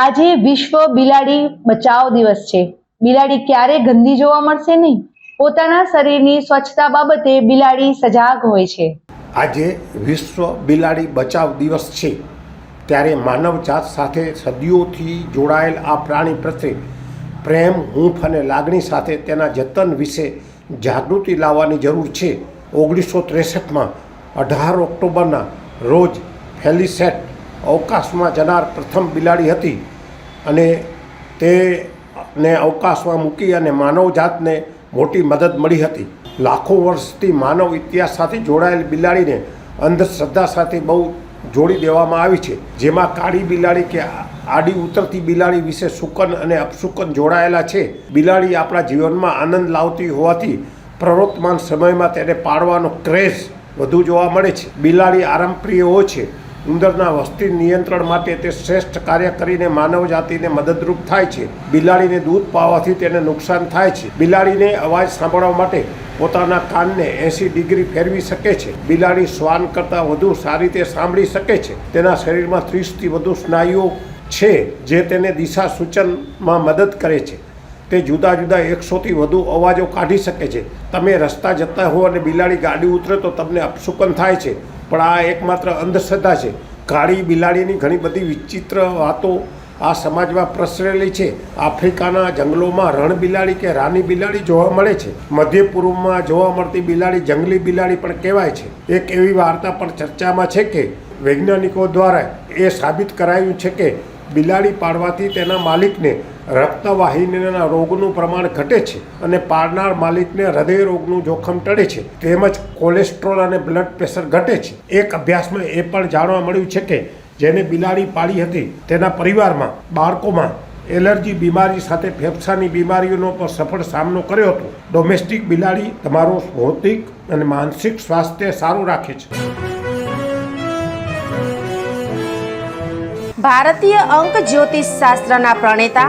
આજે વિશ્વ બિલાડી બચાવ દિવસ છે. બિલાડી ક્યારે ગંદી જોવા મળશે નહીં? પોતાના શરીરની સ્વચ્છતા બાબતે બિલાડી સજાગ હોય છે. આજે વિશ્વ બિલાડી બચાવ દિવસ છે. ત્યારે માનવજાત સાથે સદીઓથી જોડાયેલ આ પ્રાણી પ્રત્યે પ્રેમ, હૂંફ અને લાગણી સાથે તેના જતન વિશે જાગૃતિ લાવવાની જરૂર છે. ઓગણીસો ત્રેસઠમાં અઢાર ઓક્ટોબરના રોજ ફેલિસેટ અવકાશમાં જનાર પ્રથમ બિલાડી હતી અને તેને અવકાશમાં મૂકી અને માનવજાતને મોટી મદદ મળી હતી. લાખો વર્ષથી માનવ ઇતિહાસ સાથે જોડાયેલ બિલાડીને અંધશ્રદ્ધા સાથે બહુ જોડી દેવામાં આવી છે. જેમાં કાળી બિલાડી કે આડી ઉતરતી બિલાડી વિશે સુકન અને અપસુકન જોડાયેલા છે. બિલાડી આપણા જીવનમાં આનંદ લાવતી હોવાથી પ્રવર્તમાન સમયમાં તેને પાળવાનો ક્રેઝ વધુ જોવા મળે છે. બિલાડી આરામપ્રિય હોય છે. ઉંદરના વસ્તી નિયંત્રણ માટે તે શ્રેષ્ઠ કાર્ય કરીને માનવ જાતિને મદદરૂપ થાય છે. બિલાડીને દૂધ પાવાથી તેને નુકસાન થાય છે. બિલાડીને અવાજ સાંભળવા માટે પોતાના કાનને એંસી ડિગ્રી ફેરવી શકે છે. બિલાડી શ્વાન કરતાં વધુ સારી રીતે સાંભળી શકે છે. તેના શરીરમાં ત્રીસથી વધુ સ્નાયુઓ છે જે તેને દિશા સૂચનમાં મદદ કરે છે. તે જુદા જુદા એકસોથી વધુ અવાજો કાઢી શકે છે. તમે રસ્તા જતા હો અને બિલાડી ગાડી ઉતરે તો તમને અપશુકન થાય છે. પણ આ એકમાત્ર અંધશ્રદ્ધા છે. કાળી બિલાડીની ઘણી બધી વિચિત્ર વાતો આ સમાજમાં પ્રસરેલી છે. આફ્રિકાના જંગલોમાં રણ બિલાડી કે રાની બિલાડી જોવા મળે છે. મધ્ય પૂર્વમાં જોવા મળતી બિલાડી જંગલી બિલાડી પણ કહેવાય છે. એક એવી વાર્તા પણ ચર્ચામાં છે કે વૈજ્ઞાનિકો દ્વારા એ સાબિત કરાયું છે કે બિલાડી પાડવાથી તેના માલિકને રક્તવાહિનીના રોગનું પ્રમાણ ઘટે છે અને પાડનાર માલિકને હૃદય રોગનું જોખમ ટળે છે, તેમજ કોલેસ્ટ્રોલ અને બ્લડ પ્રેશર ઘટે છે. એક અભ્યાસમાં એ પણ જાણવા મળ્યું છે કે જેને બિલાડી પાળી હતી, તેના પરિવારમાં બાળકોમાં એલર્જી બીમારી સાથે ફેફસાની બીમારીઓનો પણ સફળ સામનો કર્યો હતો. ડોમેસ્ટિક બિલાડી તમારું ભૌતિક અને માનસિક સ્વાસ્થ્ય સારું રાખે છે. ભારતીય અંક જ્યોતિષ શાસ્ત્રના પ્રણેતા